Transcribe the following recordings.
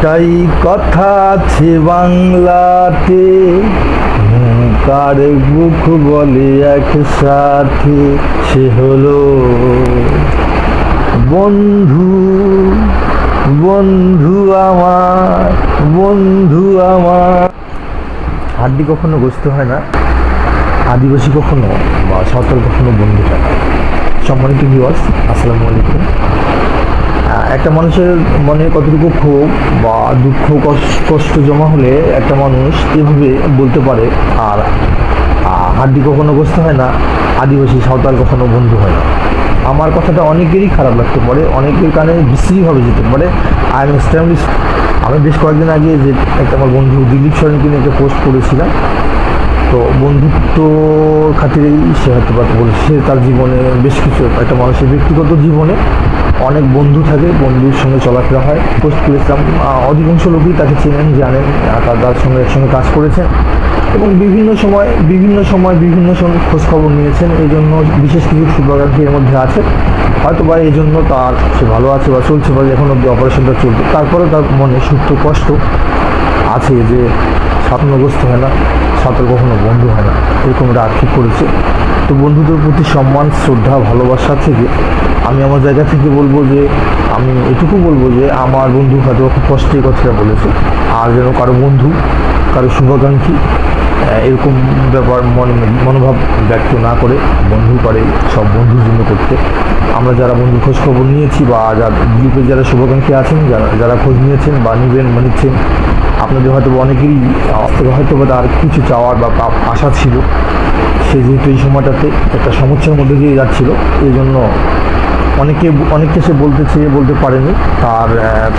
একটাই কথা আছে বাংলাতে। কার বুক বলে একসাথে সে হলো বন্ধু বন্ধু আমার বন্ধু আমার। হাড্ডি কখনো গোস্ত হয় না? আদিবাসী কখনো বা সাঁওতাল কখনো বন্ধু হয় না? সম্মানিত ভিউয়ার্স আসসালামু আলাইকুম। একটা মানুষের মনে কতটুকু ক্ষোভ বা দুঃখ, কষ- কষ্ট জমা হলে একটা মানুষ এভাবে বলতে পারে, আর হাড্ডি কখনো গোস্ত হয় না, আদিবাসী সাঁওতাল কখনো বন্ধু হয় না। আমার কথাটা অনেকেরই খারাপ লাগতে পারে, অনেকের কানে বিশ্রীভাবে যেতে পারে। আই এম এক্সট্রিমলি আমি বেশ কয়েকদিন আগে যে একটা আমার বন্ধু দিলীপ সরেনকে নিয়ে একটা পোস্ট করেছিলাম। তো বন্ধুত্ব খাতিরেই সে হয়তো বা বলেছে সে তার জীবনে বেশ কিছু একটা মানুষের ব্যক্তিগত জীবনে অনেক বন্ধু থাকে বন্ধুর সঙ্গে চলাফেরা হয়। করেছিলাম আহ, অধিকাংশ লোকই তাকে চেনেন জানেন তার তার সঙ্গে একসঙ্গে কাজ করেছেন। এবং বিভিন্ন সময় বিভিন্ন সময় বিভিন্ন সময় খোঁজখবর নিয়েছেন। এই জন্য বিশেষ কিছু শুভাকাঙ্ক্ষী এর মধ্যে আছে। হয়তো বা এই জন্য তার সে ভালো আছে বা চলছে বা এখন অব্দি অপারেশনটা চলছে। তারপরে তার মনে সুপ্ত কষ্ট আছে যে স্বপ্নগ্রস্ত হয় না সাঁতার কখনো বন্ধু হয় না। এরকম একটা আক্ষেপ করেছে। তো বন্ধুদের প্রতি সম্মান, শ্রদ্ধা, ভালোবাসা থেকে আমি আমার জায়গা থেকে বলব যে, আমি এটুকু বলব যে, আমার বন্ধু হয়তো খুব কষ্টের কথাটা বলেছে। আর যেন কারও বন্ধু, কারও শুভাকাঙ্ক্ষী এরকম ব্যাপার মন, মনোভাব ব্যক্ত না করে, বন্ধু করে সব বন্ধুর জন্য করতে। আমরা যারা বন্ধু খোঁজ খবর নিয়েছি বা যারা গ্রুপে যারা শুভাকাঙ্ক্ষী আছেন, যারা যারা খোঁজ নিয়েছেন বা নিবেন বা নিচ্ছেন আপনাদের হয়তো অনেকেরই হয়তো বা তার কিছু চাওয়ার বা আশা ছিল। সে যেহেতু এই সময়টাতে একটা সমস্যার মধ্যে দিয়ে যাচ্ছিল, এই জন্য অনেকে অনেককে সে বলতে চেয়ে বলতে পারেনি। তার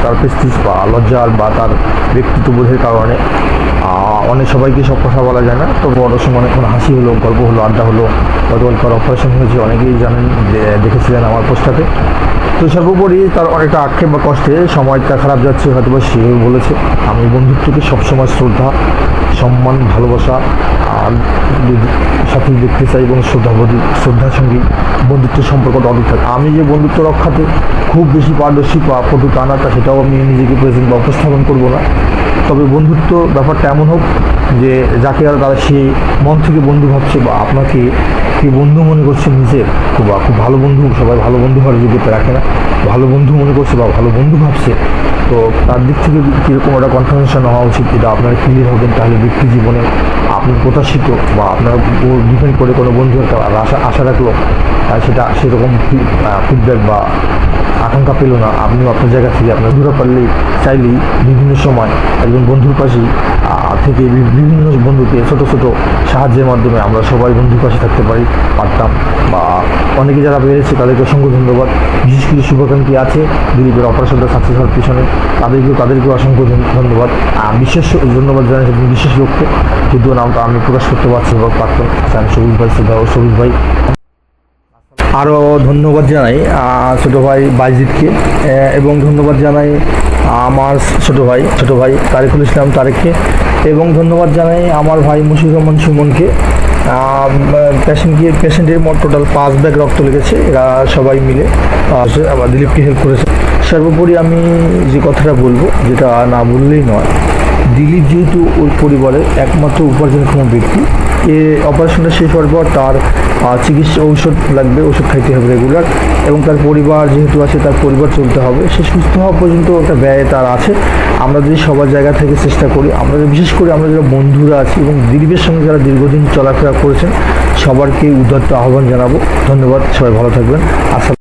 তার প্রেস্টিজ বা লজ্জার বা তার ব্যক্তিত্ববোধের কারণে অনেক সবাইকে সব কথা বলা যায় না। তো বড় সময় অনেকক্ষণ হাসি হলো, গল্প হলো, আড্ডা হলো, গতকাল তার অপারেশন হয়েছে অনেকেই জানেন দেখেছিলেন আমার পোস্টাতে তো সর্বোপরি তার অনেকটা আক্ষেপ বা কষ্টে সময়টা খারাপ যাচ্ছে হয়তো বা সেও বলেছে। আমি বন্ধুত্বকে সবসময় শ্রদ্ধা, সম্মান, ভালোবাসা, আর সাথে দেখতে চাই এবং শ্রদ্ধাবোধী শ্রদ্ধার সঙ্গে বন্ধুত্বের সম্পর্কটা অটুট থাকে আমি যে বন্ধুত্ব রক্ষাতে খুব বেশি পারদর্শী বা পটু তা সেটাও আমি নিজেকে প্রেজেন্ট বা উপস্থাপন করব না। তবে বন্ধুত্ব ব্যাপারটা এমন হোক যে যাকে আর তারা সে মন থেকে বন্ধু ভাবছে বা আপনাকে কে বন্ধু মনে করছে নিজের, খুব খুব ভালো বন্ধু, সবাই ভালো বন্ধু হওয়ার যোগ্যতা রাখে না। ভালো বন্ধু মনে করছে বা ভালো বন্ধু ভাবছে তো তার দিক থেকে কীরকম একটা কনফার্মেশন হওয়া উচিত যেটা আপনারা ক্লিয়ার হবেন তাহলে ব্যক্তি জীবনে আপনি প্রত্যাশিত বা আপনার ডিপেন্ড করে কোনো বন্ধু একটা আশা আশা রাখল সেটা সেরকম ফিডব্যাক বা আকাঙ্ক্ষা পেল না। আপনিও আপনার জায়গা থেকে আপনার দূরে পারলেই চাইলেই বিভিন্ন সময় একজন বন্ধুর পাশেই থেকে বিভিন্ন বন্ধুকে ছোট ছোট সাহায্যের মাধ্যমে আমরা সবাই বন্ধুর পাশে থাকতে পারি, পারতাম। বা অনেকে যারা পেরেছে, তাদেরকে অসংখ্য ধন্যবাদ। বিশেষ কিছু শুভাকাঙ্ক্ষী আছে, দিলীপের অপারেশনটা সাকসেস হওয়ার পিছনে, তাদেরকেও তাদেরকেও অসংখ্য ধন্যবাদ। বিশেষ ধন্যবাদ জানাই একজন বিশেষ লোককে, যদিও নামটা আমি প্রকাশ করতে পারছি বা পারতাম আমি সবুজ ভাই শ্রদ্ধা ও সবুজ ভাই। আরও ধন্যবাদ জানাই ছোটো ভাই বাইজিৎকে এবং ধন্যবাদ জানাই আমার ছোটো ভাই ছোটো ভাই তারিকুল ইসলাম তারেককে, এবং ধন্যবাদ জানাই আমার ভাই মুশিক রহমান সুমনকে। পেশেন্টকে পেশেন্টের মোট টোটাল পাঁচ ব্যাগ রক্ত লেগেছে, এরা সবাই মিলে আমার দিলীপকে হেল্প করেছে। সর্বোপরি আমি যে কথাটা বলব, যেটা না বললেই নয়, দিলীপ যেহেতু ওর পরিবারের একমাত্র উপার্জনক্ষম ব্যক্তি, এ অপারেশনটা শেষ হওয়ার পর তার চিকিৎসা ঔষধ লাগবে ওষুধ খাইতে হবে রেগুলার এবং তার পরিবার যেহেতু আছে, তার পরিবার চলতে হবে, সে সুস্থ হওয়া পর্যন্ত একটা ব্যয় তার আছে। আমরা যদি সবার জায়গা থেকে চেষ্টা করি, আমরা বিশেষ করে আমরা যারা বন্ধুরা আছি এবং দিলীপের সঙ্গে যারা দীর্ঘদিন চলাফেরা করেছেন, সবারকে উদাত্ত আহ্বান জানাব। ধন্যবাদ, সবাই ভালো থাকবেন। আসসালাম